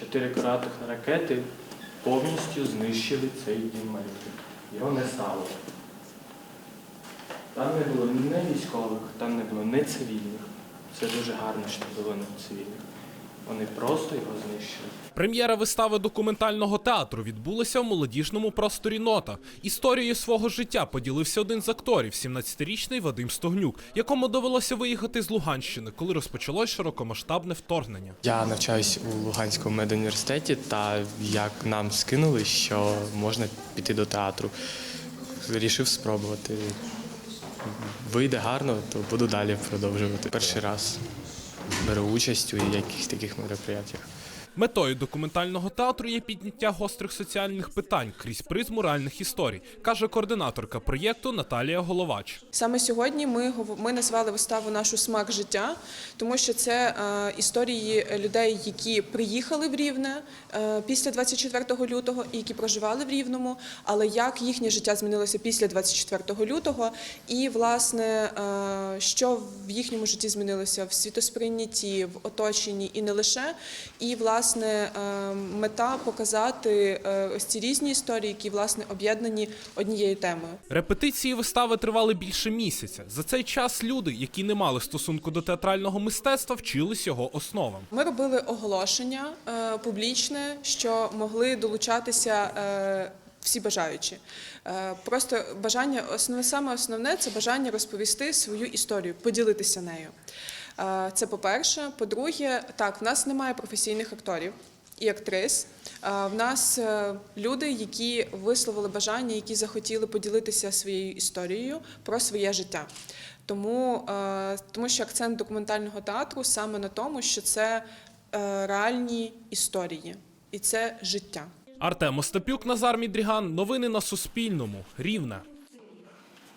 Чотири каратих ракети повністю знищили цей дім. Його не стало. Там не було ні військових, там не було ні цивільних. Це дуже гарно, що не було не цивільних. Вони просто його знищили. Прем'єра вистави документального театру відбулася в молодіжному просторі Нота. Історією свого життя поділився один з акторів, 17-річний Вадим Стогнюк, якому довелося виїхати з Луганщини, коли розпочалось широкомасштабне вторгнення. Я навчаюсь у Луганському медуніверситеті, та як нам скинули, що можна піти до театру, вирішив спробувати. Вийде гарно, то буду далі продовжувати. Перший раз беру участь у якихось таких мероприятиях. Метою документального театру є підняття гострих соціальних питань крізь призму реальних історій, каже координаторка проєкту Наталія Головач. Саме сьогодні ми ми назвали виставу нашу смак життя, тому що це е, історії людей, які приїхали в Рівне е, після 24 лютого і які проживали в Рівному, але як їхнє життя змінилося після 24 лютого, і власне е, що в їхньому житті змінилося в світосприйнятті, в оточенні і не лише. І власне е, мета показати е, ось ці різні історії, які власне об'єднані однією темою. Репетиції вистави тривали більше місяця. За цей час люди, які не мали стосунку до театрального мистецтва, вчились його основам. Ми робили оголошення е, публічне, що могли долучатися. Всі бажаючі. Просто бажання, основне, саме основне це бажання розповісти свою історію, поділитися нею. Е, Це по-перше. По-друге, так, в нас немає професійних акторів і актрис. Е, В нас е, люди, які висловили бажання, які захотіли поділитися своєю історією про своє життя. Тому, тому що акцент документального театру саме на тому, що це реальні історії і це життя. Артем Остапюк, Назар Мідріган. Новини на Суспільному. Рівне.